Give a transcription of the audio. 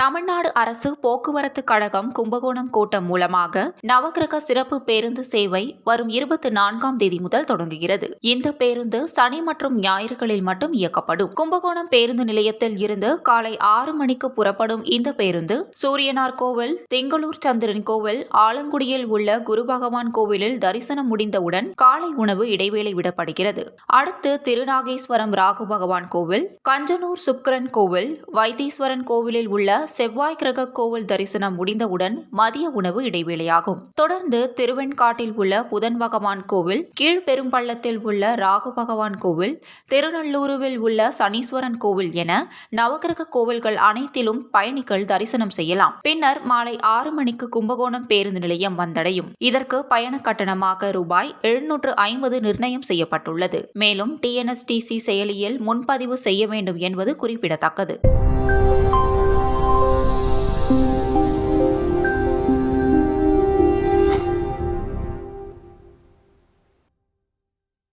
தமிழ்நாடு அரசு போக்குவரத்து கழகம் கும்பகோணம் கூட்டம் மூலமாக நவக்கிரக சிறப்பு பேருந்து சேவை வரும் இருபத்தி நான்காம் தேதி முதல் தொடங்குகிறது. இந்த பேருந்து சனி மற்றும் ஞாயிறுகளில் மட்டும் இயக்கப்படும். கும்பகோணம் பேருந்து நிலையத்தில் இருந்து காலை ஆறு மணிக்கு புறப்படும் இந்த பேருந்து சூரியனார் கோவில் திங்களூர் சந்திரன் கோவில் ஆலங்குடியில் உள்ள குரு பகவான் கோவிலில் தரிசனம் முடிந்தவுடன் காலை உணவு இடைவேளை விடப்படுகிறது. அடுத்து திருநாகேஸ்வரம் ராகு பகவான் கோவில் கஞ்சனூர் சுக்கிரன் கோவில் வைத்தீஸ்வரன் கோவிலில் உள்ள செவ்வாய் கிரக கோவில் தரிசனம் முடிந்தவுடன் மதிய உணவு இடைவேளையாகும். தொடர்ந்து திருவெண்காட்டில் உள்ள புதன் பகவான் கோவில் கீழ்பெரும்பள்ளத்தில் உள்ள ராகு பகவான் கோவில் திருநள்ளூருவில் உள்ள சனீஸ்வரன் கோவில் என நவகிரக கோவில்கள் அனைத்திலும் பயணிகள் தரிசனம் செய்யலாம். பின்னர் மாலை ஆறு மணிக்கு கும்பகோணம் பேருந்து நிலையம் வந்தடையும். இதற்கு பயண கட்டணமாக ரூபாய் எழுநூற்று ஐம்பது நிர்ணயம் செய்யப்பட்டுள்ளது. மேலும் டிஎன்எஸ்டிசி செயலியில் முன்பதிவு செய்ய வேண்டும் என்பது குறிப்பிடத்தக்கது.